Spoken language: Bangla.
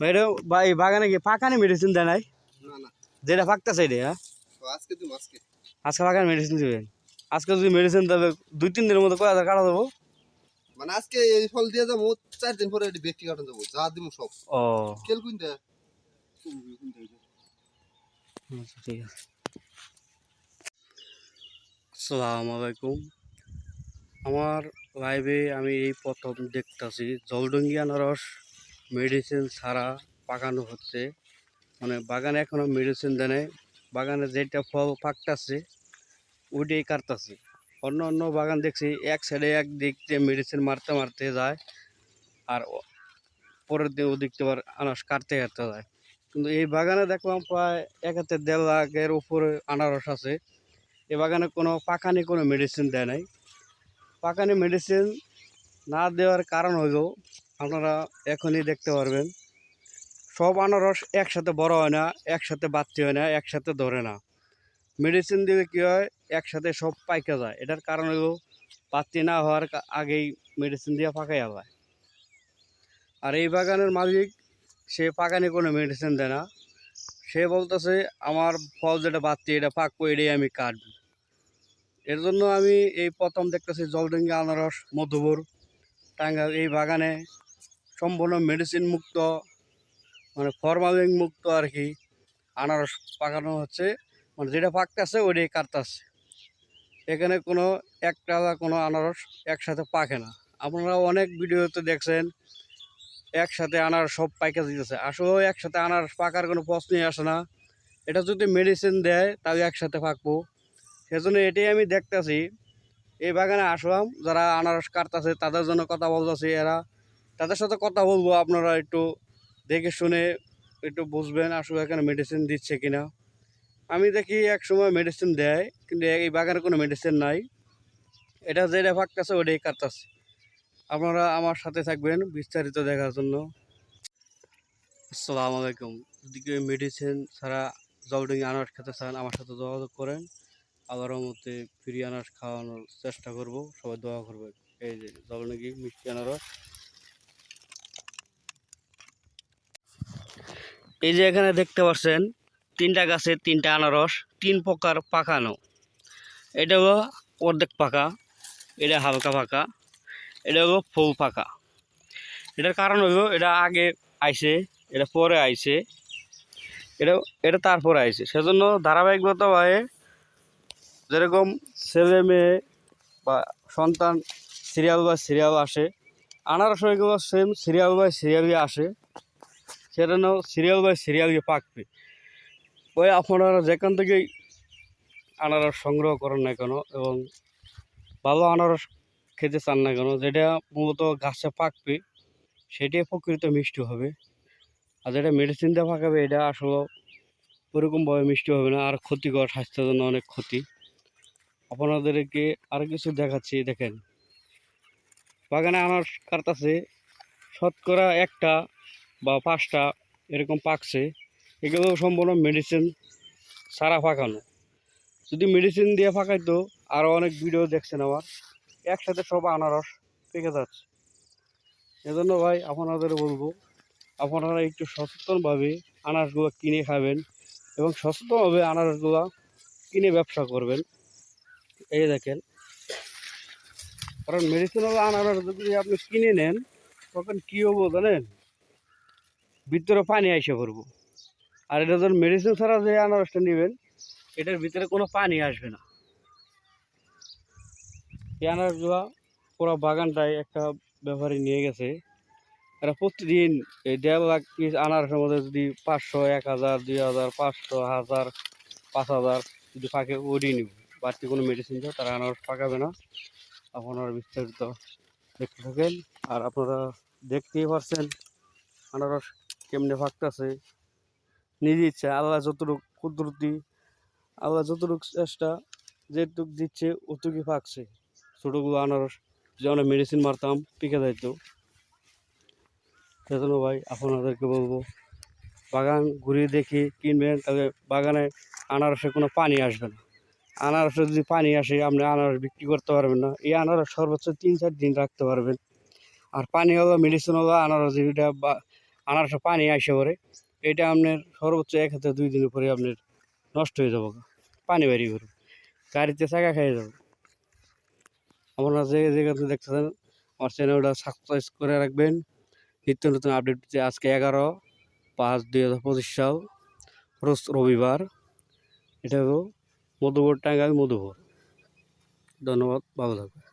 ভাই এটা বা- বাগানে কি পাকানি মেডিসিন দেয় নাই? না না। যেটা ফাঁকতেছে এটা হ্যাঁ? আজকে আজকে। মেডিসিন দিবেন আজকে যদি মেডিসিন দেবে দুই তিন দিনের মধ্যে কয় হাজার কাটা দেবো? মানে আজকে এই ফল দিয়ে যাব চার দিন পরে এটি ব্যক্তি কাটান যাব যা দিব সব। ও। কেল কুইন্টা আচ্ছা, ঠিক আছে। আসসালামু আলাইকুম। আমার লাইভে আমি এই প্রথম দেখতাছি জলডঙ্গি আনারস মেডিসিন ছাড়া পাকানো হচ্ছে। মানে বাগানে এখনও মেডিসিন দেয় নাই। বাগানে যেটা ফল পাকতাছে, ওইটাই কাটতাছে। অন্য অন্য বাগান দেখছি, এক সাইডে এক দিক দিয়ে মেডিসিন মারতে মারতে যায়, আর পরের দিন ওদিক আবার আনারস কাটতে কাটতে যায়। কিন্তু এই বাগানে দেখলাম প্রায় এক হাতে দেড় লাখের উপরে আনারস আছে। এই বাগানে কোনো পাকানি কোনো মেডিসিন দেয় নাই। পাকানি মেডিসিন না দেওয়ার কারণ হলো আপনারা এখনই দেখতে পারবেন। সব আনারস একসাথে বড় হয় না, একসাথে বাড়তি হয় না, একসাথে ধরে না। মেডিসিন দিলে কী হয়, একসাথে সব পাইকা যায়। এটার কারণ হলো বাড়তি না হওয়ার আগেই মেডিসিন দিয়ে পাকাইয়া যায়। আর এই বাগানের মালিক, সে পাকানি কোনো মেডিসিন দেয় না। সে বলতেছে, আমার ফল যেটা বাড়তি, এটা পাকবো এটাই আমি কাটবো। এর জন্য আমি এই প্রথম দেখতেছি জলডঙ্গি আনারস, মধুপুর, টাঙ্গাইল, এই বাগানে সম্পূর্ণ মেডিসিন মুক্ত মানে ফরমালিন মুক্ত আর কি। আনারস পাকানো হচ্ছে মানে যেটা পাকতেছে ওইটাই কাটতেছে। এখানে কোনো একটা কোনো আনারস একসাথে পাকে না। আপনারা অনেক ভিডিওতে দেখছেন, একসাথে আনারস সব পাইকে দিতেছে। আসলেও একসাথে আনারস পাকার কোনো প্রশ্নই আসে না। এটা যদি মেডিসিন দেয়, তাহলে একসাথে পাকবো। সেজন্য এটাই আমি দেখতেছি। এই বাগানে আসলাম, যারা আনারস কাটতেছে, তাদের জন্য কথা বলতেছি এরা। তাদের সাথে কথা বলব, আপনারা একটু দেখে শুনে একটু বুঝবেন আসলে এখানে মেডিসিন দিচ্ছে কিনা। আমি দেখি এক সময় মেডিসিন দেয়, কিন্তু এই বাগানে কোনো মেডিসিন নাই। এটা যেটা ফাঁকতেছে ওটাই কাটতেছে। আপনারা আমার সাথে থাকবেন বিস্তারিত দেখার জন্য। আসসালামু আলাইকুম। যদি কেউ মেডিসিন ছাড়া জলডিং আনারস খেতে চান, আমার সাথে যোগাযোগ করেন। আবারও মধ্যে ফ্রি আনারস খাওয়ানোর চেষ্টা করব। সবাই দোয়া করবেন। এই যে জলডিঙ্গি মিষ্টি আনারস। এই যে এখানে দেখতে পাচ্ছেন, তিনটা গাছে তিনটা আনারস, তিন প্রকার পাকানো এটা হলো অর্ধেক পাকা এটা হালকা পাকা এটা হলো ফুল পাকা এটার কারণ হলো এটা আগে আইছে, এটা পরে আইছে, এটা এটা তারপরে আইছে। সেজন্য ধারাবাহিকগতভাবে যেরকম ছেলে মেয়ে বা সন্তান সিরিয়াল বা সিরিয়াল আসে, আনারস এগুলো সেম সিরিয়াল বা সিরিয়ালই আসে। সেজন্য সিরিয়াল বাই সিরিয়ালই পাকবে। ওই আপনারা যেখান থেকেই আনারস সংগ্রহ করেন না কেন এবং ভালো আনারস খেতে চান না কেন, যেটা মূলত গাছে পাকবে, সেটাই প্রকৃত মিষ্টি হবে। আর যেটা মেডিসিন দিয়ে পাকাবে, এটা আসলে ওরকমভাবে মিষ্টি হবে না, আর ক্ষতিকর স্বাস্থ্যের জন্য অনেক ক্ষতি। আপনাদেরকে আর কিছু দেখাচ্ছি, দেখেন। বাগানে আনারস কাটতাছে, শতকরা একটা বা পাঁচটা এরকম পাকছে, এগুলো সম্পূর্ণ মেডিসিন সারা ফাঁকানো যদি মেডিসিন দিয়ে পাকাইতো আরও অনেক ভিডিও দেখছেন আমার একসাথে সব আনারস পেকে যাচ্ছে। এজন্য ভাই আপনাদের বলব, আপনারা একটু সচেতনভাবে আনারসগুলো কিনে খাবেন এবং সচেতনভাবে আনারসগুলো কিনে ব্যবসা করবেন। এই দেখেন। কারণ মেডিসিনাল আনারস যদি আপনি কিনে নেন, তখন কী হব জানেন? ভিতরে পানি আইসে পড়ব। আর এটা যখন মেডিসিন ছাড়া যে আনারসটা নেবেন, এটার ভিতরে কোনো পানি আসবে না। এই আনারসগুলা পুরো বাগানটায় একটা ব্যাপারে নিয়ে গেছে। এরা প্রতিদিন এই দেড় লাখ পিস আনারসের মধ্যে যদি পাঁচশো, এক হাজার, দুই হাজার, পাঁচশো, হাজার, পাঁচ হাজার যদি ফাঁকে ওড়িয়ে নিব, বাড়তি কোনো মেডিসিন দেয় তারা আনারস পাকাবে না। আপনারা বিস্তারিত দেখতে থাকেন। আর আপনারা দেখতেই পারছেন আনারস কেমনে ফাঁকতেছে নিজে ইচ্ছা, আল্লাহ যতটুক কুদরতি, আল্লাহ যতটুক চেষ্টা যেটুক দিচ্ছে অতটুকুই পাকছে ছোটোগুলো আনারস আমরা মেডিসিন মারতাম, পিকে যাইতো। সেজন্য ভাই, আপনাদেরকে বলব, বাগান ঘুরিয়ে দেখে কিনবেন তবে বাগানে আনারসে কোনো পানি আসবে না। আনারসে যদি পানি আসে, আপনি আনারস বিক্রি করতে পারবেন না। এই আনারস সর্বোচ্চ তিন চার দিন রাখতে পারবেন। আর পানি হলো মেডিসিন হলো, আনারস যেটা আনারসে পানি আসে পরে, এটা আপনার সর্বোচ্চ এক হাতে দুই দিনের পরে আপনার নষ্ট হয়ে যাব, পানি বেরিয়ে পড়বে, গাড়িতে চাকা খেয়ে যাবে। আপনারা যে যেখানে দেখতেছেন আমার চ্যানেলটা সাবস্ক্রাইব করে রাখবেন। নিত্য নতুন আপডেট আজকে এগারো পাঁচ দুই হাজার পঁচিশ সাল, রোজ রবিবার। এটা হলো মধুপুর টাঙ্গাইল, মধুপুর। ধন্যবাদ, ভালো থাকবে